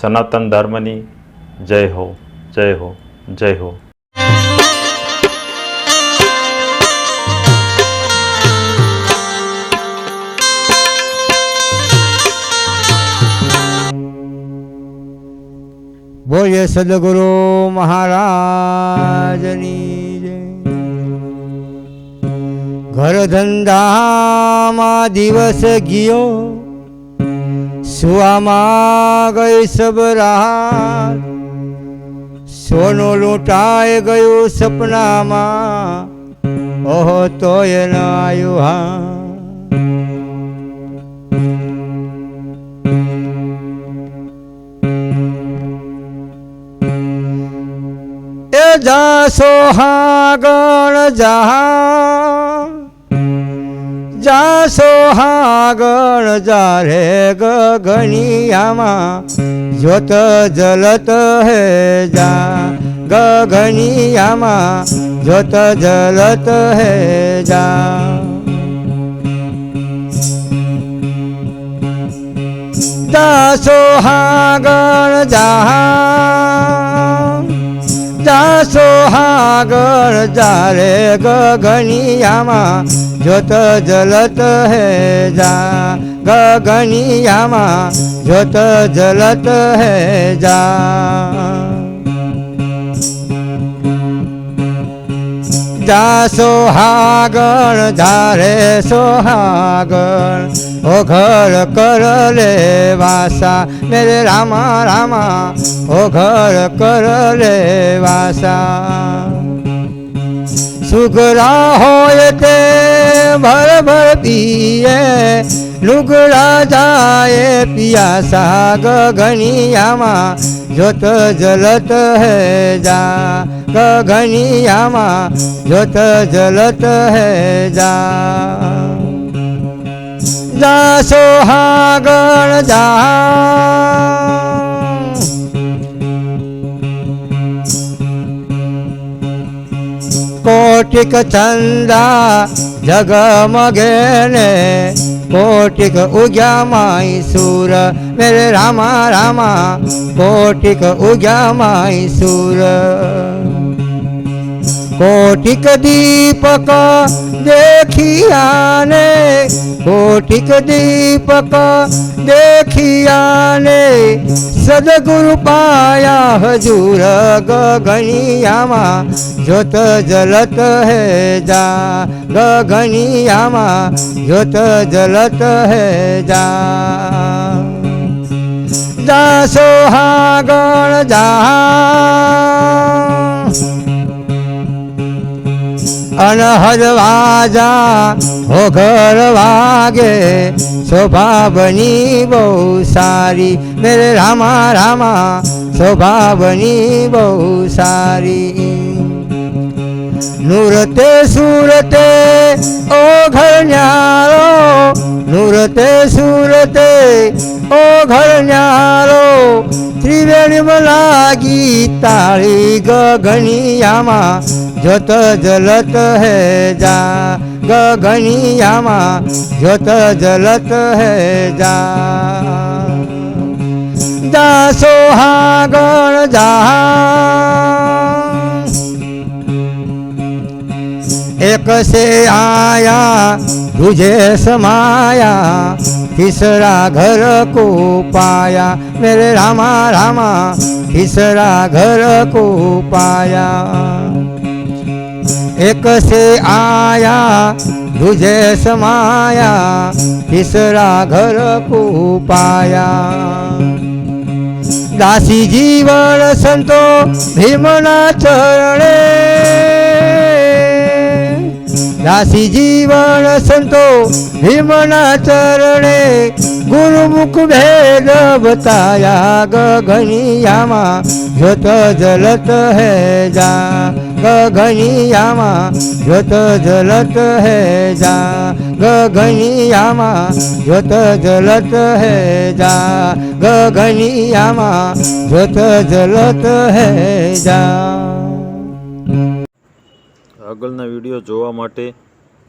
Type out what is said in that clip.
સનાતન ધર્મની જય હો જય હો જય હો બોલીએ સદગુરુ મહારાજની. ઘર ધંધામાં દિવસ ગયો સુવામાં ગઈ સબરાત સોનું લૂંટાઈ ગયું સપનામાં. ઓહો તોય ન આવ્યું હા એ જાસો હાગણ જહા જાસો હાગણ જારે ગગનિયામાં જ્યોત જલત હે જા ગગનિયામાં જ્યોત જલત હે જા. જાસો હાગણ જહા જાસો હાગળ જારે ગગનિયામાં જોત જલત હે જા. ગગનિયામાં જોત જલત હે જા. જા સોહાગણ ધારે સોહાગણ ઓ ઘર કર લે વાસા, મેરે રામા રામા. ઓ ઘર કર લે વાસા. સુગરા હોય તે ભર ભર પીએ, લુગડા જાય પિયાસા ગગનિયામાં જ્યોત જલત હે જા, ગગનિયામાં જોત જલત હે જા. જા સોહાગણ જા. કોટિક ચંદા જગમગે માઈ સુર. મેરે રામા રામા કોટિક ઉગ્યા માઈ સુર. કોટિક દીપક દેખિયાને કોટિક દીપક દેખિયાને, સદગુરુ પાયા હજુર ગગનિયામાં જોત જલત હે જા, ગગનિયામાં જોત જલત હે જા. જા જા. વાજા હો ઘર વાગે हरवागे सारी मेरे रामा रामा स्वभावनी बहु सारी नूरते सूरते ओ ओघो नूरते सूरते ओ ओघो વેણ લાગી તાળી ગગનિયામાં જત જલત હે જા. ગગનિયામાં જત જલત હે જા. દાસો હાગણ જહા. એક સે આયા દુજે સમાયા तिसरा घर को पाया मेरे रामा रामा तिसरा घर को पाया एक से आया तुझे समाया तिसरा घर को पाया दासी जीवन संतो भीमना चरणे. दासी जीवन संतो ભીમના ચરણે ગુરુમુખ ભેદ બતાયા ગગનિયામાં જ્યોત જલત હે જા. ગગનિયામાં જ્યોત જલત હે જા. ગગનિયામાં જ્યોત જલત હે જા. ગગનિયામાં જ્યોત જલત હે જા. આગળના વીડિયો જોવા માટે